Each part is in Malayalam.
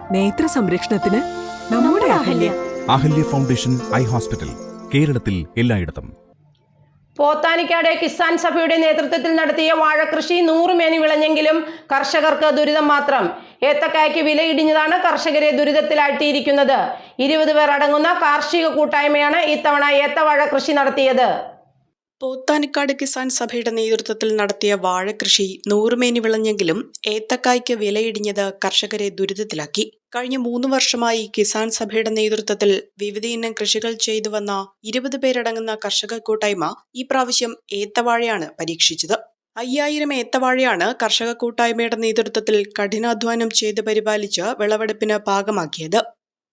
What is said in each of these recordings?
നേത്ര സംരക്ഷണത്തിന് നമ്മുടെ Ahalya. Ahalya. Foundation Eye Hospital കേരളത്തിൽ എല്ലായിടത്തും. പോത്താനിക്കാട് കിസാൻ സഭയുടെ നേതൃത്വത്തിൽ നടത്തിയ വാഴകൃഷി നൂറുമേനി വിളഞ്ഞെങ്കിലും കർഷകർക്ക് ദുരിതം മാത്രം. ഏത്തക്കായ്ക്ക് വിലയിടിഞ്ഞതാണ് കർഷകരെ ദുരിതത്തിലാഴ്ത്തിയിരിക്കുന്നത്. ഇരുപത് പേർ അടങ്ങുന്ന കാർഷിക കൂട്ടായ്മയാണ് ഇത്തവണ ഏത്തവാഴ കൃഷി നടത്തിയത്. പോത്താനിക്കാട് കിസാൻ സഭയുടെ നേതൃത്വത്തിൽ നടത്തിയ വാഴകൃഷി നൂറുമേനി വിളഞ്ഞെങ്കിലും ഏത്തക്കായ്ക്ക് വിലയിടിഞ്ഞത് കർഷകരെ ദുരിതത്തിലാക്കി. കഴിഞ്ഞ മൂന്ന് വർഷമായി കിസാൻ സഭയുടെ നേതൃത്വത്തിൽ വിവിധ ഇനം കൃഷികൾ ചെയ്തു വന്ന ഇരുപത് പേരടങ്ങുന്ന കർഷക കൂട്ടായ്മ ഈ പ്രാവശ്യം ഏത്തവാഴയാണ് പരീക്ഷിച്ചത്. അയ്യായിരം ഏത്തവാഴയാണ് കർഷക കൂട്ടായ്മയുടെ നേതൃത്വത്തിൽ കഠിനാധ്വാനം ചെയ്ത് പരിപാലിച്ച് വിളവെടുപ്പിന് പാകമാക്കിയത്.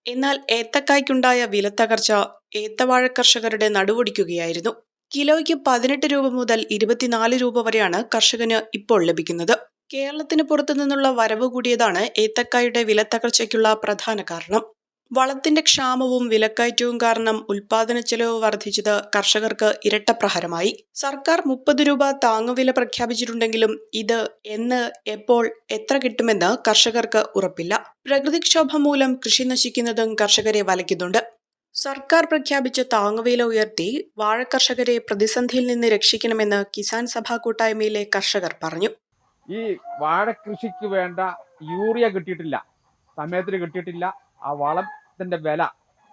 എന്നാൽ ഏത്തക്കായ്ക്കുണ്ടായ വിലത്തകർച്ച ഏത്തവാഴ കർഷകരുടെ നടുവൊടിക്കുകയായിരുന്നു. കിലോയ്ക്ക് പതിനെട്ട് രൂപ മുതൽ ഇരുപത്തിനാല് രൂപ വരെയാണ് കർഷകന് ഇപ്പോൾ ലഭിക്കുന്നത്. കേരളത്തിന് പുറത്തു നിന്നുള്ള വരവ് കൂടിയതാണ് ഏത്തക്കായുടെ വിലത്തകർച്ചയ്ക്കുള്ള പ്രധാന കാരണം. വളത്തിന്റെ ക്ഷാമവും വിലക്കയറ്റവും കാരണം ഉൽപാദന ചെലവ് വർദ്ധിച്ചത് കർഷകർക്ക് ഇരട്ടപ്രഹരമായി സർക്കാർ മുപ്പത് രൂപ താങ്ങുവില പ്രഖ്യാപിച്ചിട്ടുണ്ടെങ്കിലും ഇത് എന്ന് എപ്പോൾ എത്ര കിട്ടുമെന്ന് കർഷകർക്ക് ഉറപ്പില്ല. പ്രകൃതിക്ഷോഭം മൂലം കൃഷി നശിക്കുന്നതും കർഷകരെ വലയ്ക്കുന്നുണ്ട്. സർക്കാർ പ്രഖ്യാപിച്ച താങ്ങുവില ഉയർത്തി വാഴ കർഷകരെ പ്രതിസന്ധിയിൽ നിന്ന് രക്ഷിക്കണമെന്ന് കിസാൻ സഭാ കൂട്ടായ്മയിലെ കർഷകർ പറഞ്ഞു. ഈ വാഴ കൃഷിക്ക് വേണ്ട യൂറിയ കിട്ടിയിട്ടില്ല സമയത്തിന് കിട്ടിയിട്ടില്ല ആ വളത്തിന്റെ വില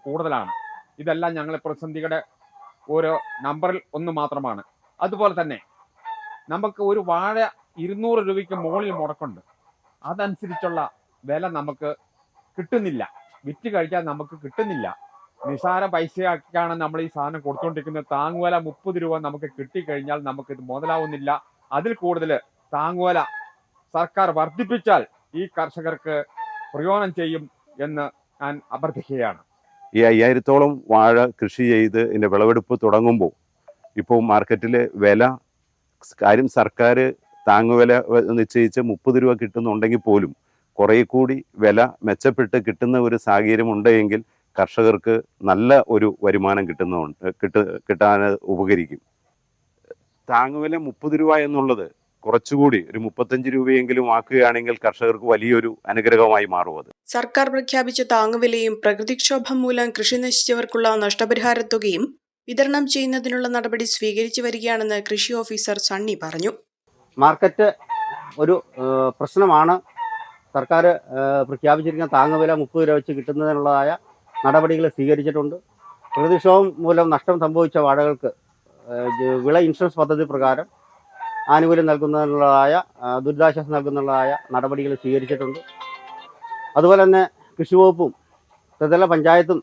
കൂടുതലാണ്. ഇതെല്ലാം ഞങ്ങളെ പ്രതിസന്ധിയുടെ ഓരോ നമ്പറിൽ ഒന്ന് മാത്രമാണ്. അതുപോലെ തന്നെ നമുക്ക് ഒരു വാഴ ഇരുന്നൂറ് രൂപയ്ക്ക് മുകളിൽ മുടക്കുണ്ട്. അതനുസരിച്ചുള്ള വില നമുക്ക് കിട്ടുന്നില്ല. വിറ്റ് കഴിക്കാൻ നമുക്ക് കിട്ടുന്നില്ല. നിസാര പൈസയാക്കിയാണ് നമ്മൾ ഈ സാധനം കൊടുത്തുകൊണ്ടിരിക്കുന്നത് താങ്ങുവല മുപ്പത് രൂപ നമുക്ക് കിട്ടിക്കഴിഞ്ഞാൽ നമുക്ക് ഇത് മുതലാവുന്നില്ല. അതിൽ കൂടുതൽ താങ്ങുവല സർക്കാർ വർദ്ധിപ്പിച്ചാൽ ഈ കർഷകർക്ക് പ്രയോജനം ചെയ്യും എന്ന് ഞാൻ അഭ്യർത്ഥിക്കുകയാണ്. ഈ അയ്യായിരത്തോളം വാഴ കൃഷി ചെയ്ത് ഇതിന്റെ വിളവെടുപ്പ് തുടങ്ങുമ്പോൾ ഇപ്പോൾ മാർക്കറ്റിലെ വില കാര്യം സർക്കാർ താങ്ങുവില നിശ്ചയിച്ച് മുപ്പത് രൂപ കിട്ടുന്നുണ്ടെങ്കിൽ പോലും കുറേ കൂടി വില മെച്ചപ്പെട്ട് കിട്ടുന്ന ഒരു സാഹചര്യം ഉണ്ടെങ്കിൽ കർഷകർക്ക് നല്ല ഒരു വരുമാനം കിട്ടുന്നതുകൊണ്ട് കിട്ട കിട്ടാൻ ഉപകരിക്കും. താങ്ങുവില മുപ്പത് രൂപ എന്നുള്ളത് കുറച്ചുകൂടി ഒരു മുപ്പത്തഞ്ച് രൂപയെങ്കിലും ആക്കുകയാണെങ്കിൽ കർഷകർക്ക് വലിയൊരു അനുഗ്രഹമായി മാറും അത്. സർക്കാർ പ്രഖ്യാപിച്ച താങ്ങുവിലയും പ്രകൃതിക്ഷോഭം മൂലം കൃഷി നശിച്ചവർക്കുള്ള നഷ്ടപരിഹാര തുകയും വിതരണം ചെയ്യുന്നതിനുള്ള നടപടി സ്വീകരിച്ചു വരികയാണെന്ന് കൃഷി ഓഫീസർ സണ്ണി പറഞ്ഞു. മാർക്കറ്റ് ഒരു പ്രശ്നമാണ്. സർക്കാർ പ്രഖ്യാപിച്ചിരിക്കുന്ന താങ്ങുവില മുപ്പത് രൂപ വെച്ച് കിട്ടുന്നതിനുള്ളതായ നടപടികൾ സ്വീകരിച്ചിട്ടുണ്ട്. പ്രകൃതിക്ഷോഭം മൂലം നഷ്ടം സംഭവിച്ച വാഴകൾക്ക് വിള ഇൻഷുറൻസ് പദ്ധതി പ്രകാരം ആനുകൂല്യം നൽകുന്നതിനുള്ളതായ ദുരിതാശ്വാസം നൽകുന്നതിനുള്ളതായ നടപടികൾ സ്വീകരിച്ചിട്ടുണ്ട്. അതുപോലെ തന്നെ കൃഷിവകുപ്പും ത്രിതല പഞ്ചായത്തും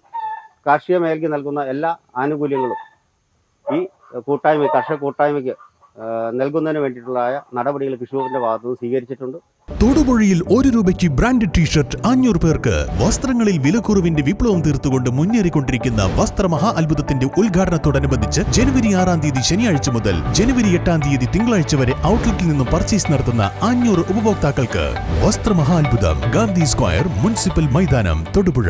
കാർഷിക മേഖലയ്ക്ക് നൽകുന്ന എല്ലാ ആനുകൂല്യങ്ങളും ഈ കൂട്ടായ്മ കർഷക കൂട്ടായ്മയ്ക്ക് നൽകുന്നതിന് വേണ്ടിയിട്ടുള്ള നടപടികൾ കൃഷിവകുപ്പിന്റെ ഭാഗത്തുനിന്ന് സ്വീകരിച്ചിട്ടുണ്ട്. തൊടുപുഴയിൽ ഒരു രൂപയ്ക്ക് ബ്രാൻഡഡ് ടീഷർട്ട് അഞ്ഞൂറ് പേർക്ക് വസ്ത്രങ്ങളിൽ വിലക്കുറവിന്റെ വിപ്ലവം തീർത്തുകൊണ്ട് മുന്നേറിക്കൊണ്ടിരിക്കുന്ന വസ്ത്രമഹാ അത്ഭുതത്തിന്റെ ഉദ്ഘാടനത്തോടനുബന്ധിച്ച് ജനുവരി ആറാം തീയതി ശനിയാഴ്ച മുതൽ ജനുവരി എട്ടാം തീയതി തിങ്കളാഴ്ച വരെ ഔട്ട്ലെറ്റിൽ നിന്നും പർച്ചേസ് നടത്തുന്ന അഞ്ഞൂറ് ഉപഭോക്താക്കൾക്ക് വസ്ത്രമഹാ അത്ഭുതം ഗാന്ധി സ്ക്വയർ മുനിസിപ്പൽ മൈതാനം തൊടുപുഴ.